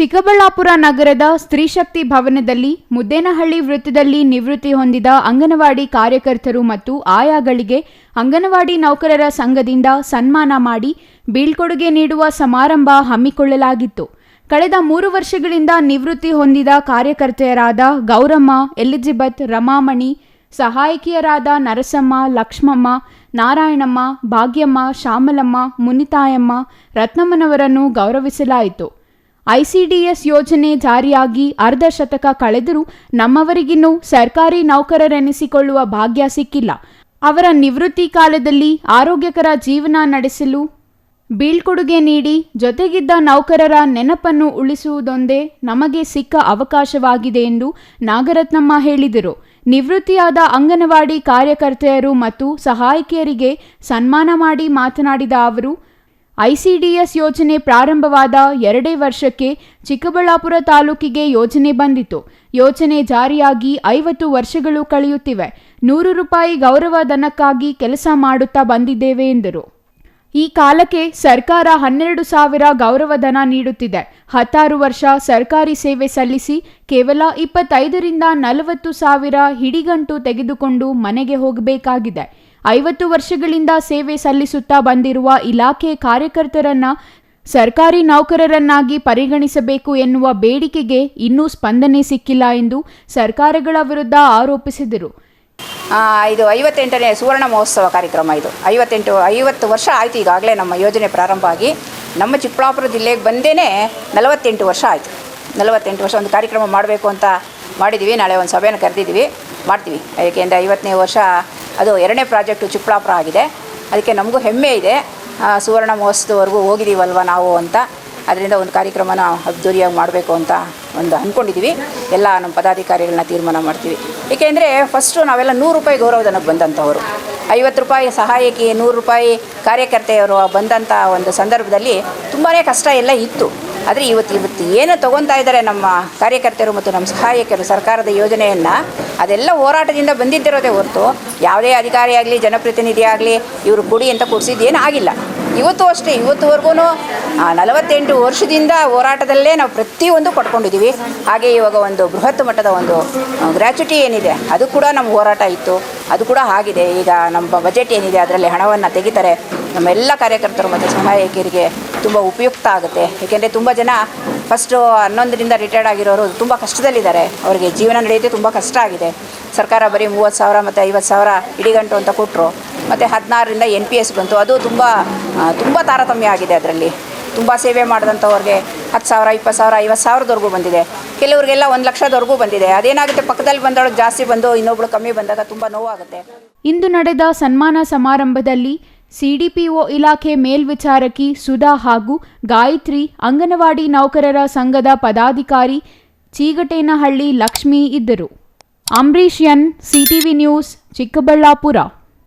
ಚಿಕ್ಕಬಳ್ಳಾಪುರ ನಗರದ ಸ್ತ್ರೀಶಕ್ತಿ ಭವನದಲ್ಲಿ ಮುದ್ದೇನಹಳ್ಳಿ ವೃತ್ತದಲ್ಲಿ ನಿವೃತ್ತಿ ಹೊಂದಿದ ಅಂಗನವಾಡಿ ಕಾರ್ಯಕರ್ತರು ಮತ್ತು ಆಯಾಗಳಿಗೆ ಅಂಗನವಾಡಿ ನೌಕರರ ಸಂಘದಿಂದ ಸನ್ಮಾನ ಮಾಡಿ ಬೀಳ್ಕೊಡುಗೆ ನೀಡುವ ಸಮಾರಂಭ ಹಮ್ಮಿಕೊಳ್ಳಲಾಗಿತ್ತು. ಕಳೆದ ಮೂರು ವರ್ಷಗಳಿಂದ ನಿವೃತ್ತಿ ಹೊಂದಿದ ಕಾರ್ಯಕರ್ತೆಯರಾದ ಗೌರಮ್ಮ, ಎಲಿಜಬೆತ್, ರಮಾಮಣಿ, ಸಹಾಯಕಿಯರಾದ ನರಸಮ್ಮ, ಲಕ್ಷ್ಮಮ್ಮ, ನಾರಾಯಣಮ್ಮ, ಭಾಗ್ಯಮ್ಮ ಶ್ಯಾಮಲಮ್ಮ ಮುನಿತಾಯಮ್ಮ, ರತ್ನಮ್ಮನವರನ್ನು ಗೌರವಿಸಲಾಯಿತು. ಐಸಿಡಿಎಸ್ ಯೋಜನೆ ಜಾರಿಯಾಗಿ ಅರ್ಧ ಶತಕ ಕಳೆದರೂ ನಮ್ಮವರಿಗಿನ್ನೂ ಸರ್ಕಾರಿ ನೌಕರರೆನಿಸಿಕೊಳ್ಳುವ ಭಾಗ್ಯ ಸಿಕ್ಕಿಲ್ಲ. ಅವರ ನಿವೃತ್ತಿ ಕಾಲದಲ್ಲಿ ಆರೋಗ್ಯಕರ ಜೀವನ ನಡೆಸಲು ಬೀಳ್ಕೊಡುಗೆ ನೀಡಿ ಜೊತೆಗಿದ್ದ ನೌಕರರ ನೆನಪನ್ನು ಉಳಿಸುವುದೊಂದೇ ನಮಗೆ ಸಿಕ್ಕ ಅವಕಾಶವಾಗಿದೆ ಎಂದು ನಾಗರತ್ನಮ್ಮ ಹೇಳಿದರು. ನಿವೃತ್ತಿಯಾದ ಅಂಗನವಾಡಿ ಕಾರ್ಯಕರ್ತೆಯರು ಮತ್ತು ಸಹಾಯಕಿಯರಿಗೆ ಸನ್ಮಾನ ಮಾಡಿ ಮಾತನಾಡಿದ ಅವರು ಐಸಿಡಿಎಸ್ ಯೋಜನೆ ಪ್ರಾರಂಭವಾದ ಎರಡೇ ವರ್ಷಕ್ಕೆ ಚಿಕ್ಕಬಳ್ಳಾಪುರ ತಾಲೂಕಿಗೆ ಯೋಜನೆ ಬಂದಿತು. ಯೋಜನೆ ಜಾರಿಯಾಗಿ ಐವತ್ತು ವರ್ಷಗಳು ಕಳೆಯುತ್ತಿವೆ. ನೂರು ರೂಪಾಯಿ ಗೌರವಧನಕ್ಕಾಗಿ ಕೆಲಸ ಮಾಡುತ್ತಾ ಬಂದಿದ್ದೇವೆ ಎಂದರು. ಈ ಕಾಲಕ್ಕೆ ಸರ್ಕಾರ ಹನ್ನೆರಡು ಸಾವಿರ ಗೌರವಧನ ನೀಡುತ್ತಿದೆ. ಹತ್ತಾರು ವರ್ಷ ಸರ್ಕಾರಿ ಸೇವೆ ಸಲ್ಲಿಸಿ ಕೇವಲ ಇಪ್ಪತ್ತೈದರಿಂದ ನಲವತ್ತು ಸಾವಿರ ಹಿಡಿಗಂಟು ತೆಗೆದುಕೊಂಡು ಮನೆಗೆ ಹೋಗಬೇಕಾಗಿದೆ. ಐವತ್ತು ವರ್ಷಗಳಿಂದ ಸೇವೆ ಸಲ್ಲಿಸುತ್ತಾ ಬಂದಿರುವ ಇಲಾಖೆ ಕಾರ್ಯಕರ್ತರನ್ನ, ಸರ್ಕಾರಿ ನೌಕರರನ್ನಾಗಿ ಪರಿಗಣಿಸಬೇಕು ಎನ್ನುವ ಬೇಡಿಕೆಗೆ ಇನ್ನೂ ಸ್ಪಂದನೆ ಸಿಕ್ಕಿಲ್ಲ ಎಂದು ಸರ್ಕಾರಗಳ ವಿರುದ್ಧ ಆರೋಪಿಸಿದರು. ಇದು ಐವತ್ತೆಂಟನೇ ಸುವರ್ಣ ಮಹೋತ್ಸವ ಕಾರ್ಯಕ್ರಮ ಇದು. ಐವತ್ತೆಂಟು, ಐವತ್ತು ವರ್ಷ ಆಯಿತು ಈಗಾಗಲೇ ನಮ್ಮ ಯೋಜನೆ ಪ್ರಾರಂಭ ಆಗಿ. ನಮ್ಮ ಚಿಕ್ಕಬಳ್ಳಾಪುರ ಜಿಲ್ಲೆಗೆ ಬಂದೇ ನಲವತ್ತೆಂಟು ವರ್ಷ ಆಯಿತು. ನಲವತ್ತೆಂಟು ವರ್ಷ ಒಂದು ಕಾರ್ಯಕ್ರಮ ಮಾಡಬೇಕು ಅಂತ ಮಾಡಿದ್ದೀವಿ ನಾಳೆ ಒಂದು ಸಭೆಯನ್ನು ಕರೆದಿದ್ದೀವಿ. ಮಾಡ್ತೀವಿ. ಏಕೆಂದರೆ ಐವತ್ತನೇ ವರ್ಷ ಅದು ಎರಡನೇ ಪ್ರಾಜೆಕ್ಟು ಚಿಪ್ಪಳಾಪುರ ಆಗಿದೆ. ಅದಕ್ಕೆ ನಮಗೂ ಹೆಮ್ಮೆ ಇದೆ. ಸುವರ್ಣ ಮಹೋತ್ಸವವರೆಗೂ ಹೋಗಿದ್ದೀವಲ್ವ ನಾವು ಅಂತ. ಅದರಿಂದ ಒಂದು ಕಾರ್ಯಕ್ರಮನ ಅದ್ದೂರಿಯಾಗಿ ಮಾಡಬೇಕು ಅಂತ ಒಂದು ಅಂದ್ಕೊಂಡಿದ್ದೀವಿ ಎಲ್ಲ ನಮ್ಮ ಪದಾಧಿಕಾರಿಗಳನ್ನ ತೀರ್ಮಾನ ಮಾಡ್ತೀವಿ. ಏಕೆಂದರೆ ಫಸ್ಟು ನಾವೆಲ್ಲ ನೂರು ರೂಪಾಯಿ ಗೌರವಧನಕ್ಕೆ ಬಂದಂಥವರು. ಐವತ್ತು ರೂಪಾಯಿ ಸಹಾಯಕಿ, ನೂರು ರೂಪಾಯಿ ಕಾರ್ಯಕರ್ತೆಯವರು ಬಂದಂಥ ಒಂದು ಸಂದರ್ಭದಲ್ಲಿ ತುಂಬಾ ಕಷ್ಟ ಎಲ್ಲ ಇತ್ತು. ಆದರೆ ಇವತ್ತು ಇವತ್ತು ಏನು ತೊಗೊತಾ ಇದ್ದಾರೆ ನಮ್ಮ ಕಾರ್ಯಕರ್ತರು ಮತ್ತು ನಮ್ಮ ಸಹಾಯಕರು ಸರ್ಕಾರದ ಯೋಜನೆಯನ್ನು, ಅದೆಲ್ಲ ಹೋರಾಟದಿಂದ ಬಂದಿದ್ದಿರೋದೇ ಹೊರತು ಯಾವುದೇ ಅಧಿಕಾರಿ ಆಗಲಿ, ಜನಪ್ರತಿನಿಧಿ ಆಗಲಿ, ಇವರು ಕೊಡಿ ಅಂತ ಕೊಡಿಸಿದ್ದೇನು ಆಗಿಲ್ಲ. ಇವತ್ತು ಅಷ್ಟೇ ಇವತ್ತುವರೆಗೂ ನಲವತ್ತೆಂಟು ವರ್ಷದಿಂದ ಹೋರಾಟದಲ್ಲೇ ನಾವು ಪ್ರತಿಯೊಂದು ಪಡ್ಕೊಂಡಿದ್ದೀವಿ ಹಾಗೆ ಇವಾಗ ಒಂದು ಬೃಹತ್ ಮಟ್ಟದ ಒಂದು ಗ್ರ್ಯಾಚುಟಿ ಏನಿದೆ, ಅದು ಕೂಡ ನಮ್ಮ ಹೋರಾಟ ಇತ್ತು. ಅದು ಕೂಡ ಆಗಿದೆ. ಈಗ ನಮ್ಮ ಬಜೆಟ್ ಏನಿದೆ, ಅದರಲ್ಲಿ ಹಣವನ್ನು ತೆಗಿತಾರೆ. ನಮ್ಮ ಎಲ್ಲ ಕಾರ್ಯಕರ್ತರು ಮತ್ತು ಸಹಾಯಕಿಯರಿಗೆ ತುಂಬ ಉಪಯುಕ್ತ ಆಗುತ್ತೆ. ಏಕೆಂದರೆ ತುಂಬ ಜನ ಫಸ್ಟು ಹನ್ನೊಂದರಿಂದ ರಿಟೈರ್ಡ್ ಆಗಿರೋರು ತುಂಬ ಕಷ್ಟದಲ್ಲಿದ್ದಾರೆ. ಅವರಿಗೆ ಜೀವನ ನಡೆಯುತ್ತೆ, ತುಂಬ ಕಷ್ಟ ಆಗಿದೆ. ಸರ್ಕಾರ ಬರೀ ಮೂವತ್ತು ಸಾವಿರ ಮತ್ತು ಐವತ್ತು ಸಾವಿರ ಇಡಿಗಂಟು ಅಂತ ಕೊಟ್ಟರು ಮತ್ತು ಹದಿನಾರರಿಂದ ಎನ್ ಪಿ ಎಸ್ ಬಂತು. ಅದು ತುಂಬ ತುಂಬ ತಾರತಮ್ಯ ಆಗಿದೆ ಅದರಲ್ಲಿ. ತುಂಬ ಸೇವೆ ಮಾಡಿದಂಥವ್ರಿಗೆ ಹತ್ತು ಸಾವಿರ, ಇಪ್ಪತ್ತು ಸಾವಿರ, ಐವತ್ತು ಸಾವಿರದವರೆಗೂ ಬಂದಿದೆ. ಕೆಲವರಿಗೆಲ್ಲ ಒಂದು ಲಕ್ಷದವರೆಗೂ ಬಂದಿದೆ. ಅದೇನಾಗುತ್ತೆ, ಪಕ್ಕದಲ್ಲಿ ಬಂದವಳು ಜಾಸ್ತಿ ಬಂದು ಇನ್ನೊಬ್ಳು ಕಮ್ಮಿ ಬಂದಾಗ ತುಂಬ ನೋವಾಗುತ್ತೆ. ಇಂದು ನಡೆದ ಸನ್ಮಾನ ಸಮಾರಂಭದಲ್ಲಿ ಸಿಡಿಪಿಒ ಇಲಾಖೆ ಮೇಲ್ವಿಚಾರಕಿ ಸುಧಾ ಹಾಗೂ ಗಾಯತ್ರಿ ಅಂಗನವಾಡಿ ನೌಕರರ ಸಂಘದ ಪದಾಧಿಕಾರಿ ಚೀಗಟೇನಹಳ್ಳಿ ಲಕ್ಷ್ಮಿ ಇದ್ದರು. Ambareesh N, CTV news, Chikkaballapur.